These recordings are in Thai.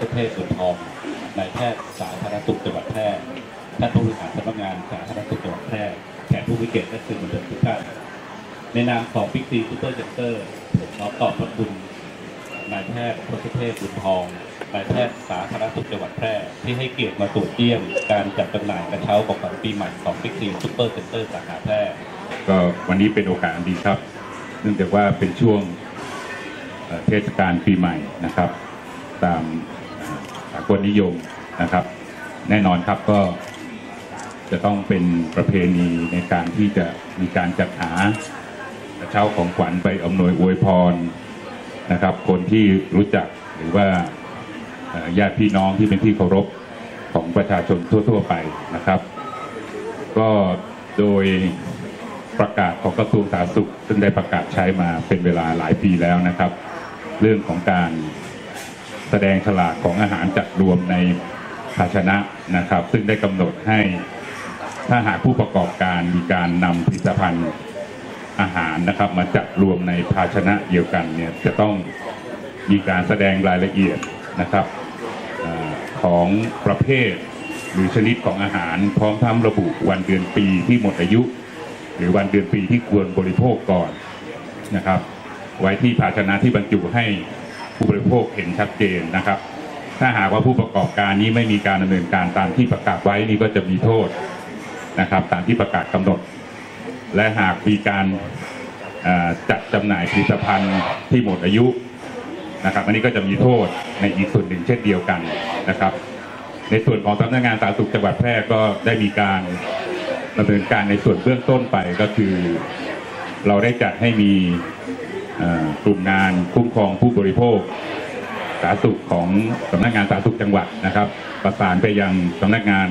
ทเทพสุนทองนายแพทย์สาธารณสุขจังหวัดแพร่ท่านผู้บริหารสำนักงานสาธารณสุขจังหวัดแพร่แขกผู้มีเกียรติและสื่อมวลชนทุกท่านในนามของพิกซีซูเปอร์เซ็นเตอร์ผมขอตอบพระคุณนายแพทย์ทศเทพสุนทองนายแพทย์สาธารณสุขจังหวัดแพร่ที่ให้เกียรติมาตรวจเยี่ยมการจัดจำหน่ายกระเช้าของขวัญปีใหม่ของพิกซีซูเปอร์เซ็นเตอร์สาขาแพร่ก็วันนี้เป็นโอกาสดีครับ เนื่องจากว่าเป็นช่วงเทศกาลปีใหม่นะครับ ตามากลนิยมนะครับ แน่นอนครับก็จะต้องเป็นประเพณีในการที่จะมีการจัดหากระเช้าของขวัญไปอำนวยอวยพรนะครับ คนที่รู้จักหรือว่าญาติพี่น้องที่เป็นที่เคารพของประชาชนทั่ว ๆ ไปนะครับ ก็โดยประกาศของกระทรวงสาธารณสุขซึ่งได้ประกาศใช้มาเป็นเวลาหลายปีแล้วนะครับ เรื่องของการ แสดงฉลากของอาหารจัดรวมในภาชนะนะครับ ซึ่งได้กำหนดให้ถ้าหากผู้ประกอบการมีการนำผลิตภัณฑ์อาหารนะครับ มาจัดรวมในภาชนะเดียวกันเนี่ยจะต้องมีการแสดงรายละเอียดนะครับอของประเภทหรือชนิดของอาหาร พร้อมทั้งระบุวันเดือนปีที่หมดอายุ หรือวันเดือนปีที่ควรบริโภคก่อนนะครับ ไว้ที่ภาชนะที่บรรจุให้ ผู้บริโภคเห็นชัดเจนนะครับ ถ้าหากว่าผู้ประกอบการนี้ไม่มีการดำเนินการตามที่ประกาศไว้นี่ก็จะมีโทษนะครับ ตามที่ประกาศกำหนด และหากมีการจัดจำหน่ายผลิตภัณฑ์ที่หมดอายุนะครับ อันนี้ก็จะมีโทษในอีกส่วนหนึ่งเช่นเดียวกันนะครับ ในส่วนของสำนักงานสาธารณสุขจังหวัดแพร่ก็ได้มีการดำเนินการในส่วนเบื้องต้นไปก็คือ เราได้จัดให้มี กลุ่มงานคุ้มครองผู้บริโภค สาธารณสุขของสำนักงานสาธารณสุขจังหวัดนะครับ ประสานไปยังสำนักงาน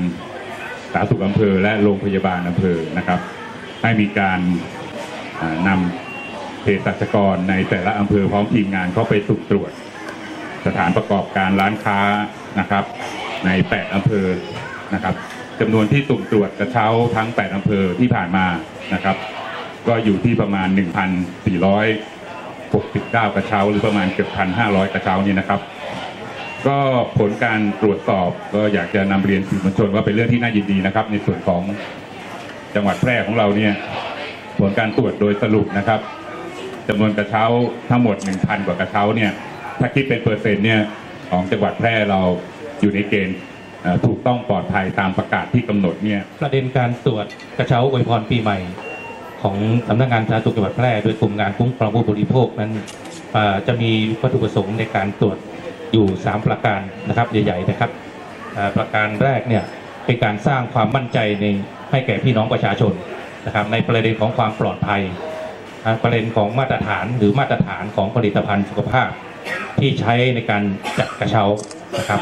สาธารณสุขอำเภอ และโรงพยาบาลอำเภอนะครับ ให้มีการนำเภสัชกรในแต่ละอำเภอพร้อมทีมงานเข้าไปสุ่มตรวจ สถานประกอบการร้านค้านะครับ ใน 8 อำเภอนะครับจำนวนที่สุ่มตรวจกระเช้าทั้ง 8 อำเภอที่ผ่านมานะครับ ก็อยู่ที่ประมาณ 69 กระเช้า หรือประมาณเกือบ1,500 กระเช้านี่นะครับ ก็ผลการตรวจสอบก็อยากจะนำเรียนสื่อมวลชนว่าเป็นเรื่องที่น่ายินดีนะครับ ในส่วนของจังหวัดแพร่ของเราเนี่ยผลการตรวจโดยสรุปนะครับจำนวนกระเช้าทั้งหมด 1,000 กว่ากระเช้าเนี่ยถ้าคิดเป็นเปอร์เซ็นต์เนี่ยของจังหวัดแพร่เราอยู่ในเกณฑ์ถูกต้องปลอดภัยตามประกาศที่กำหนดเนี่ยประเด็นการตรวจกระเช้าอวยพรปีใหม่ ของสำนักงานสาธารณสุขจังหวัดแพร่โดยกลุ่มงานคุ้มครองผู้บริโภคนั้นจะมีวัตถุประสงค์ในการตรวจอยู่ 3 ประการนะครับใหญ่ๆนะครับประการแรกเนี่ยเป็นการสร้างความมั่นใจในให้แก่พี่น้องประชาชนนะครับในประเด็นของความปลอดภัย ประเด็นของมาตรฐานหรือมาตรฐานของผลิตภัณฑ์สุขภาพ ที่ใช้ในการจัดกระเช้านะครับ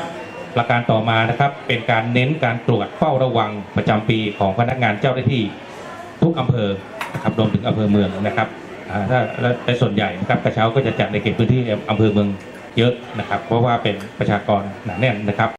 ประการต่อมานะครับเป็นการเน้นการตรวจเฝ้าระวังประจำปีของพนักงานเจ้าหน้าที่ทุกอำเภอ นะครับรวมถึงอำเภอเมืองนะครับถ้าและในส่วนใหญ่นะครับกระเช้าก็จะจัดในเขตพื้นที่อำเภอเมืองเยอะนะครับ เพราะว่าเป็นประชากรหนาแน่นนะครับ